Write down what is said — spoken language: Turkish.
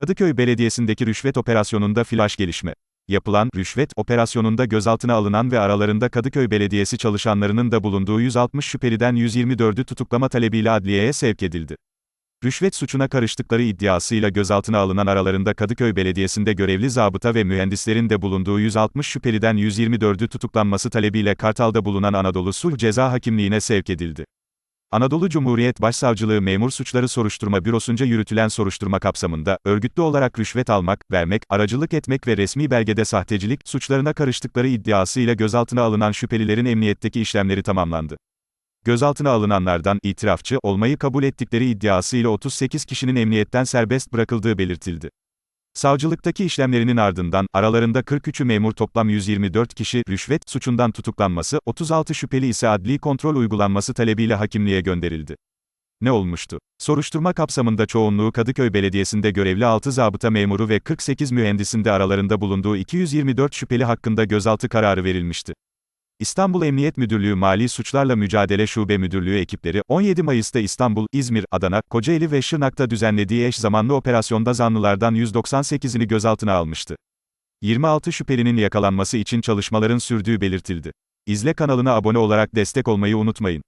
Kadıköy Belediyesi'ndeki rüşvet operasyonunda flash gelişme. Yapılan rüşvet operasyonunda gözaltına alınan ve aralarında Kadıköy Belediyesi çalışanlarının da bulunduğu 160 şüpheliden 124'ü tutuklama talebiyle adliyeye sevk edildi. Rüşvet suçuna karıştıkları iddiasıyla gözaltına alınan aralarında Kadıköy Belediyesi'nde görevli zabıta ve mühendislerin de bulunduğu 160 şüpheliden 124'ü tutuklanması talebiyle Kartal'da bulunan Anadolu Sulh Ceza Hakimliğine sevk edildi. Anadolu Cumhuriyet Başsavcılığı Memur Suçları Soruşturma Bürosu'nca yürütülen soruşturma kapsamında, örgütlü olarak rüşvet almak, vermek, aracılık etmek ve resmi belgede sahtecilik, suçlarına karıştıkları iddiasıyla gözaltına alınan şüphelilerin emniyetteki işlemleri tamamlandı. Gözaltına alınanlardan, itirafçı, olmayı kabul ettikleri iddiasıyla 38 kişinin emniyetten serbest bırakıldığı belirtildi. Savcılıktaki işlemlerinin ardından, aralarında 43'ü memur toplam 124 kişi, rüşvet suçundan tutuklanması, 36 şüpheli ise adli kontrol uygulanması talebiyle hakimliğe gönderildi. Ne olmuştu? Soruşturma kapsamında çoğunluğu Kadıköy Belediyesi'nde görevli 6 zabıta memuru ve 48 mühendisin de aralarında bulunduğu 224 şüpheli hakkında gözaltı kararı verilmişti. İstanbul Emniyet Müdürlüğü Mali Suçlarla Mücadele Şube Müdürlüğü ekipleri, 17 Mayıs'ta İstanbul, İzmir, Adana, Kocaeli ve Şırnak'ta düzenlediği eş zamanlı operasyonda zanlılardan 198'ini gözaltına almıştı. 26 şüphelinin yakalanması için çalışmaların sürdüğü belirtildi. İzle kanalına abone olarak destek olmayı unutmayın.